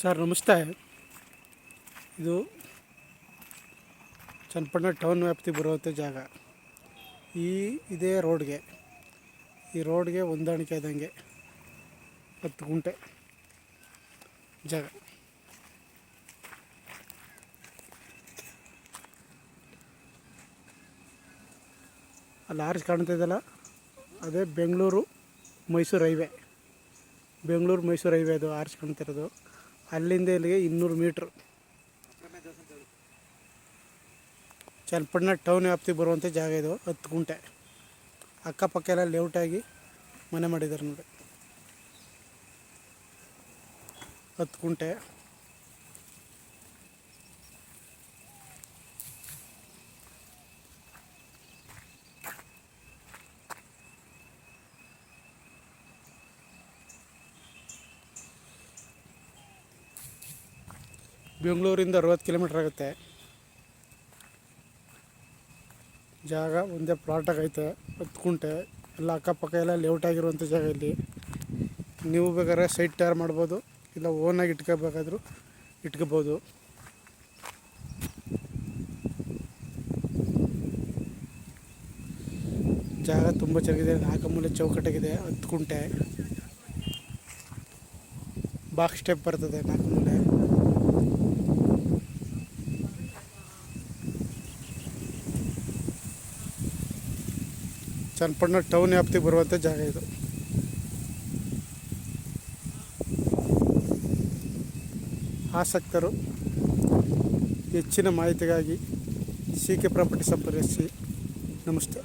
Sir, ನಮಸ್ತೆ. ಇದು Channapatna town ವ್ಯಾಪ್ತಿ ಬರುವಂಥ ಜಾಗ. ಈ ಇದೇ ರೋಡ್ಗೆ. ಈ ರೋಡ್ಗೆ ಹೊಂದಾಣಿಕೆ ಆದಂಗೆ ಹತ್ತು ಗುಂಟೆ ಜಾಗ. ಅಲ್ಲಿ ಕಾಣ್ತಾ ಕಾಣ್ತಿದ್ದಲ್ಲ ಅದೇ ಬೆಂಗಳೂರು ಮೈಸೂರು ಹೈವೇ. ಬೆಂಗಳೂರು ಮೈಸೂರು ಹೈವೇ ಅದು ಆರ್ಚ್ ಕಾಣ್ತಿರೋದು ಅಲ್ಲಿಂದ ಇಲ್ಲಿಗೆ ಇನ್ನೂರು ಮೀಟ್ರ್. ಚನ್ನಪಟ್ಟಣ ಟೌನ್ ವ್ಯಾಪ್ತಿಗೆ ಬರುವಂಥ ಜಾಗ ಇದು, ಹತ್ತು ಗುಂಟೆ. ಅಕ್ಕಪಕ್ಕ ಎಲ್ಲ ಲೇಔಟಾಗಿ ಮನೆ ಮಾಡಿದ್ದಾರೆ ನೋಡಿ. ಹತ್ತು ಗುಂಟೆ. ಬೆಂಗಳೂರಿಂದ ಅರವತ್ತು ಕಿಲೋಮೀಟ್ರ್ ಆಗುತ್ತೆ. ಜಾಗ ಒಂದೇ ಪ್ಲಾಟಾಗೈತೆ ಹತ್ತು ಕುಂಟೆ ಎಲ್ಲ ಅಕ್ಕಪಕ್ಕ ಎಲ್ಲ ಲೇಔಟ್ ಆಗಿರುವಂಥ ಜಾಗ ಇಲ್ಲಿ. ನೀವು ಬೇಕಾದ್ರೆ ಸೈಟ್ ತಯಾರು ಮಾಡ್ಬೋದು, ಇಲ್ಲ ಓನಾಗಿ ಇಟ್ಕೋಬೇಕಾದ್ರೂ ಇಟ್ಕೋಬೋದು. ಜಾಗ ತುಂಬ ಚೆನ್ನಾಗಿದೆ ನಾಲ್ಕಮೂಲೆ ಚೌಕಟ್ಟಾಗಿದೆ, ಹತ್ತು ಕುಂಟೆ ಬಾಕ್ಸ್ ಸ್ಟೆಪ್ ಬರ್ತದೆ ನಾಲ್ಕು ಮೂಲೆ ಚನ್ನಪಟ್ಟಣ ಟೌನ್ ವ್ಯಾಪ್ತಿಗೆ ಬರುವಂಥ ಜಾಗ ಇದು. ಆಸಕ್ತರು ಹೆಚ್ಚಿನ ಮಾಹಿತಿಗಾಗಿ ಸಿ ಕೆ ಪ್ರಾಪರ್ಟಿ ಸಂಪರ್ಕಿಸಿ. ನಮಸ್ತೆ.